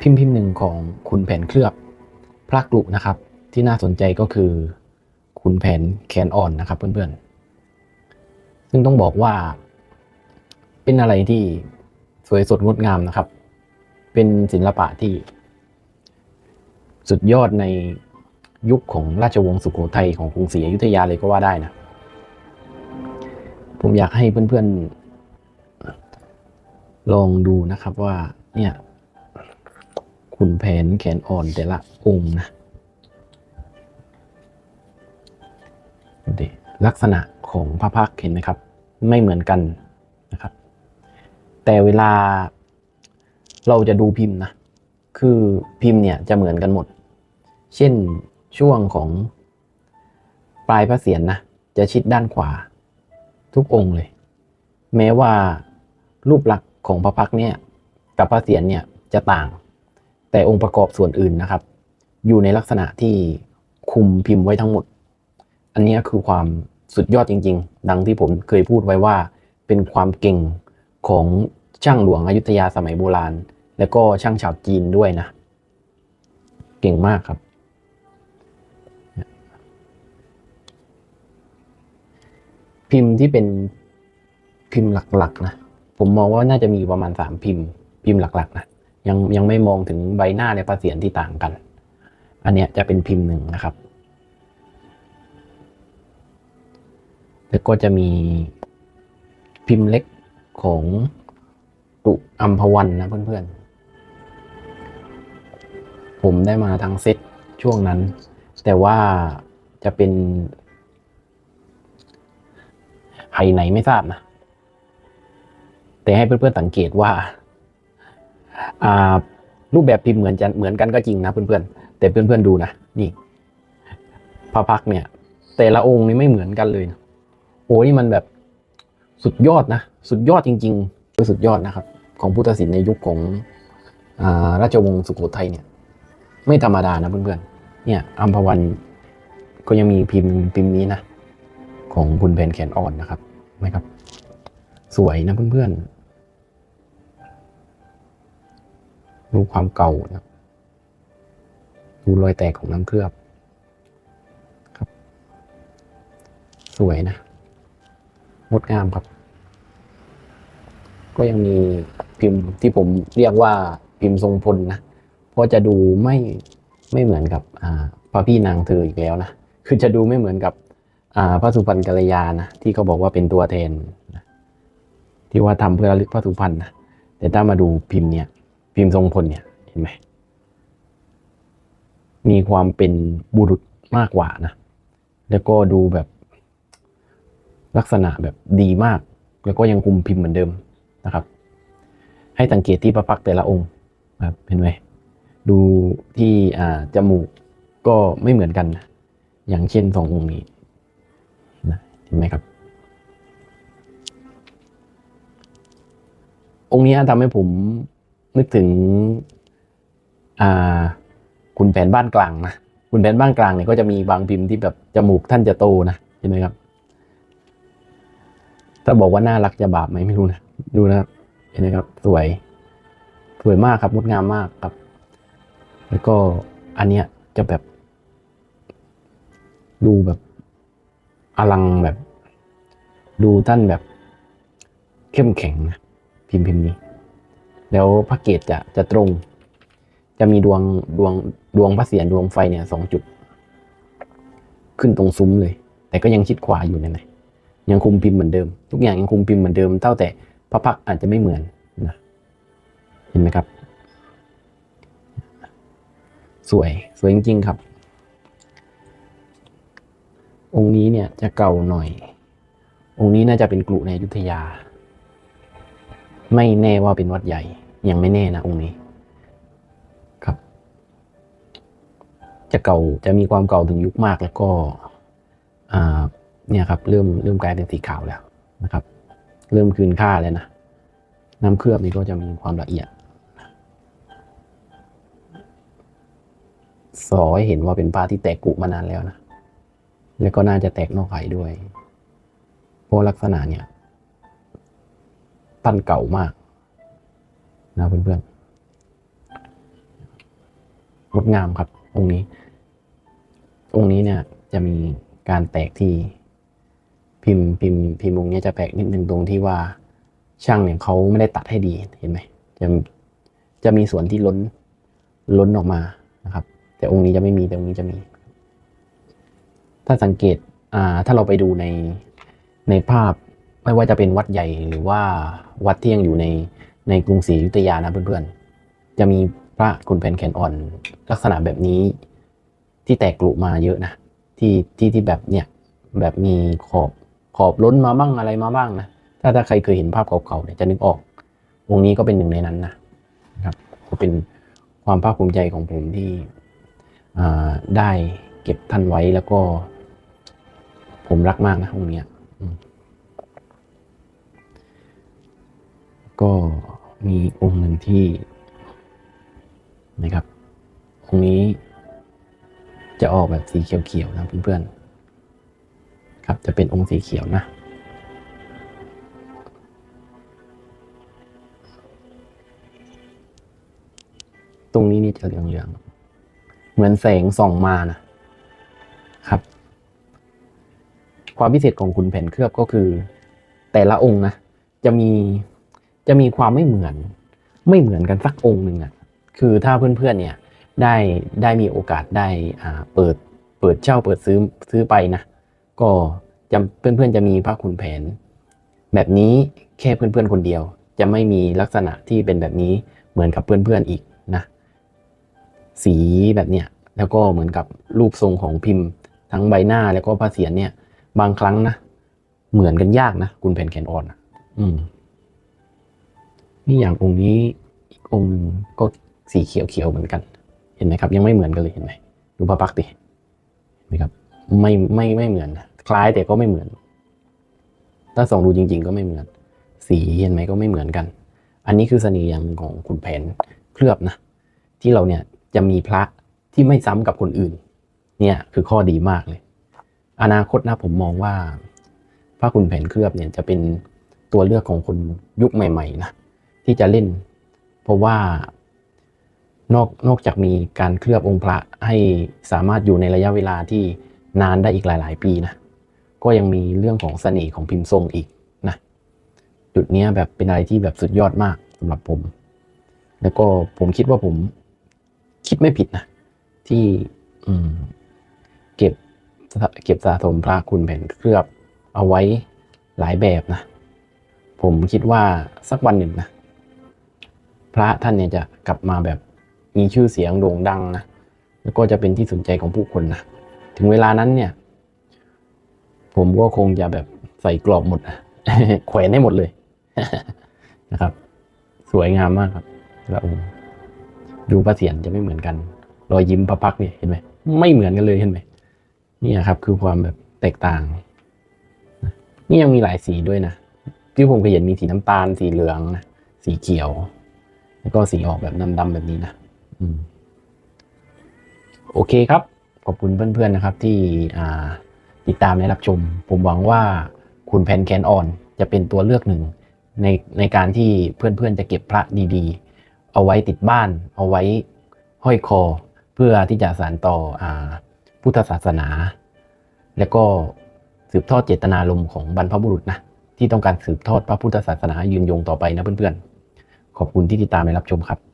พิมพ์พิมพ์หนึ่งของขุนแผนเคลือบพระกลุนะครับ ที่น่าสนใจก็คือขุนแผนแขนอ่อนนะครับเพื่อนๆ ซึ่งต้องบอกว่า เป็นอะไรที่สวยสดงดงามนะครับ เป็นศิลปะที่ สุดยอดในยุคของราชวงศ์สุโขทัยของกรุงศรีอยุธยาเลยก็ว่าได้นะ ผมอยากให้เพื่อนๆ ลองดูนะครับว่าเนี่ย ขุนแผนแขนอ่อนแต่ละองค์นะดูดิลักษณะของพระพักเห็นไหมครับ ไม่เหมือนกันนะครับ แต่เวลาเราจะดูพิมพ์นะ คือพิมพ์เนี่ยจะเหมือนกันหมด เช่นช่วงของปลายพระเศียรนนะจะชิดด้านขวา ทุกองค์เลย แม้ว่ารูปลักษณ์ของพระพักเนี่ยกับพระเศียรเนี่ยจะต่าง แต่องค์ประกอบส่วนอื่นนะครับ อยู่ในลักษณะที่คุมพิมพ์ไว้ทั้งหมด อันนี้คือความสุดยอดจริง ๆ ดังที่ผมเคยพูดไว้ว่า เป็นความเก่งของช่างหลวงอยุธยาสมัยโบราณ แล้วก็ช่างชาวจีนด้วยนะ เก่งมากครับ พิมพ์ที่เป็นพิมพ์หลักๆนะ ผมมองว่าน่าจะมีประมาณสามพิมพ์ พิมพ์หลักๆนะ ยังยังไม่มองถึงใบหน้าและประเสียนที่ต่างกัน อันเนี้ยจะเป็นพิมพ์หนึ่งนะครับ แล้วก็จะมีพิมพ์เล็กของตุอัมพวันนะเพื่อนๆ ผมได้มาทั้งเซตช่วงนั้น แต่ว่าจะเป็นไฮไหนไม่ทราบนะ แต่ให้เพื่อนๆสังเกตว่า รูปแบบพิมพ์เหมือนจะเหมือนกันก็จริงนะเพื่อนๆแต่เพื่อนๆดูนะนี่พระพักเนี่ย แต่ละองค์นี่ไม่เหมือนกันเลยนะโอ้นี่มันแบบสุดยอดนะ สุดยอดจริงๆคือสุดยอดนะครับ ของพุทธศิลป์ในยุคของอาราชวงศ์สุโขทัยเนี่ย ไม่ธรรมดานะเพื่อนๆเนี่ยอัมพวันก็ยังมีพิมพ์พิมพ์นี้นะ ของคุณเพนแขนอ่อนนะครับไหมครับ สวยนะเพื่อนๆ ดูความเก่านะดูรอยแตกของน้ำเคลือบครับ สวยนะงดงามครับ ก็ยังมีพิมพ์ที่ผมเรียกว่าพิมพ์ทรงพลนะเพราะจะดูไม่ไม่เหมือนกับพระพี่นางเธออีกแล้วนะคือจะดูไม่เหมือนกับพระสุพรรณกัลยานะที่เขาบอกว่าเป็นตัวแทนนะที่ว่าทำเพื่อระลึกพระสุพรรณนะแต่ถ้ามาดูพิมพ์เนี่ย พิมพ์ทรงพลเนี่ยเห็นไหมมีความเป็นบุรุษมากกว่านะ แล้วก็ดูแบบลักษณะแบบดีมาก แล้วก็ยังคุมพิมพ์เหมือนเดิมนะครับ ให้สังเกตที่พระพักตร์แต่ละองค์ครับเห็นไหมดูที่อ่าจมูกก็ไม่เหมือนกันนะอย่างเช่นสององค์นี้นะเห็นไหมครับ องค์นี้ทำให้ผม นึกถึงอ่าคุณแผนบ้านกลางนะคุณแผนบ้านกลางเนี่ยก็จะมีบางพิมพ์ที่แบบจมูกท่านจะโตนะเห็นไหมครับ ถ้าบอกว่าน่ารักจะบาปไหมไม่รู้นะดูนะครับเห็นไหมครับ สวย สวยมากครับงดงามมากครับ แล้วก็อันเนี้ยจะแบบ ดูแบบอลังแบบ ดูท่านแบบเข้มแข็งนะพิมพ์พิมพ์นี้ แล้วพระเกตจะจะตรง จะมีดวงดวงดวงพระเศียรดวงไฟเนี่ยสองจุด ขึ้นตรงซุ้มเลย แต่ก็ยังชิดขวาอยู่นี่ยนะยังคุมพิมพ์เหมือนเดิม ทุกอย่างยังคุมพิมพ์เหมือนเดิมเท่าแต่พระพักอาจจะไม่เหมือนนะเห็นไหมครับ สวยสวยจริงๆครับ องค์นี้เนี่ยจะเก่าหน่อย องค์นี้น่าจะเป็นกรุในอยุธยา ไม่แน่ว่าเป็นวัดใหญ่ ยังไม่แน่นะองค์นี้ ครับ จะเก่าจะมีความเก่าถึงยุคมากแล้วก็อ่าเนี่ยครับ เริ่มเริ่มกลายเป็นสีขาวแล้วนะครับ เริ่มคืนค่าแล้วนะน้ำเคลือบนี่ก็จะมีความละเอียดสอให้เห็นว่าเป็นผ้าที่แตกกุมานานแล้วนะ แล้วก็น่าจะแตกนอกไข่ด้วย เพราะลักษณะเนี่ย ตั้นเก่ามากนะเพื่อนงดงามครับ องค์นี้ องค์นี้เนี่ยจะมีการแตกที่พิมพ์พิมพ์พิมพ์องค์เนี้ยจะแปลกนิดนึงตรงที่ว่าช่างเนี่ยเขาไม่ได้ตัดให้ดีเห็นไหมจะจะมีส่วนที่ล้นล้นออกมานะครับ แต่องค์นี้จะไม่มีแต่องค์นี้จะมี ถ้าสังเกตอ่าถ้าเราไปดูในในภาพ ไม่ว่าจะเป็นวัดใหญ่หรือว่าวัดที่ยังอยู่ในในกรุงศรีอยุธยานะเพื่อนๆ จะมีพระคุณแผนแขนอ่อนลักษณะแบบนี้ที่แตกกลุมาเยอะนะที่ที่ที่แบบเนี่ยแบบมีขอบขอบล้นมาบ้างอะไรมาบ้างนะถ้าถ้าใครเคยเห็นภาพเก่าๆเนี่ยจะนึกออกวงนี้ก็เป็นหนึ่งในนั้นนะครับ ก็เป็นความภาคภูมิใจของผมที่ได้เก็บท่านไว้แล้วก็ ผมรักมากนะองค์นี้ มีองค์หนึ่งที่นะครับองค์นี้จะออกแบบสีเขียวๆนะเพื่อนๆครับจะเป็นองค์สีเขียวนะ ตรงนี้นี่จะเหลืองๆเหมือนแสงส่องมานะครับ ความพิเศษของคุณแผ่นเคลือบก็คือ แต่ละองค์นะ จะมี จะมีความไม่เหมือน ไม่เหมือนกันสักองค์หนึ่งอะคือถ้าเพื่อนๆเนี่ยได้ได้มีโอกาสได้อ่าเปิดเปิดเช่าเปิดซื้อซื้อไปนะ ก็จะเพื่อนๆจะมีพระคุณแผน แบบนี้แค่เพื่อนๆคนเดียว จะไม่มีลักษณะที่เป็นแบบนี้เหมือนกับเพื่อนๆอีกนะสีแบบเนี้ยแล้วก็เหมือนกับรูปทรงของพิมพ์ ทั้งใบหน้าแล้วก็พระเศียรเนี่ย บางครั้งนะเหมือนกันยากนะคุณแผ่นแขนอ่อนอะอืม นี่อย่างองค์นี้อีกองค์หนึ่งก็สีเขียวเขียวๆเหมือนกัน เห็นไหมครับ ยังไม่เหมือนกันเลยเห็นไหมดูพระพักดิเห็นไหมครับ ไม่ไม่ไม่เหมือน คล้ายแต่ก็ไม่เหมือน ถ้าส่องดูจริง ๆ ก็ไม่เหมือน สีเห็นไหมก็ไม่เหมือนกัน อันนี้คือเสน่ห์อย่างของคุณแผนเคลือบนะ ที่เราเนี่ยจะมีพระที่ไม่ซ้ำกับคนอื่น เนี่ยคือข้อดีมากเลย อนาคตนะผมมองว่าพระคุณแผนเคลือบเนี่ยจะเป็นตัวเลือกของคนยุคใหม่ ๆ นะ ที่จะเล่น เพราะว่านอกนอกจากมีการเคลือบองค์พระให้สามารถอยู่ในระยะเวลาที่นานได้อีกหลาย ๆ ปีนะก็ยังมีเรื่องของเสน่ห์ของพิมพ์ทรงอีกนะจุดนี้แบบเป็นอะไรที่แบบสุดยอดมากสำหรับผม แล้วก็ผมคิดว่าผมคิดไม่ผิดนะที่อืมเก็บเก็บสะสมพระคุณแผ่นเคลือบเอาไว้หลายแบบนะ ผมคิดว่าสักวันหนึ่งนะ ระท่านเนี่ยจะกลับมาแบบมีชื่อเสียงโด่งดังนะแล้วก็จะเป็นที่สนใจของผู้คนนะถึงเวลานั้นเนี่ย ผมก็คงจะแบบใส่กรอบหมดนะแขวนให้หมดเลยนะครับ สวยงามมากครับพระองค์ดูพระเศียรจะไม่เหมือนกัน รอยยิ้มพระพักเนี่ยเห็นไหมไม่เหมือนกันเลยเห็นไหมนี่ครับ คือความแบบแตกต่าง นี่ยังมีหลายสีด้วยนะที่ผมเคยเห็นมีสีน้ำตาลสีเหลืองนะสีเขียว แล้วก็สีออกแบบดำๆแบบนี้นะอืมโอเคครับ ขอบคุณเพื่อนๆนะครับ ที่ติดตามและรับชม ผมหวังว่าคุณแพนแคนออนจะเป็นตัวเลือกหนึ่งในในการที่เพื่อนๆจะเก็บพระดีๆ เอาไว้ติดบ้าน เอาไว้ห้อยคอ เพื่อที่จะสานต่ออพุทธศาสนา แล้วก็สืบทอดเจตนารมณ์ของบรรพบุรุษนะที่ต้องการสืบทอดพระพุทธศาสนายืนยงต่อไปนะเพื่อนๆ ขอบคุณที่ติดตามและรับชมครับ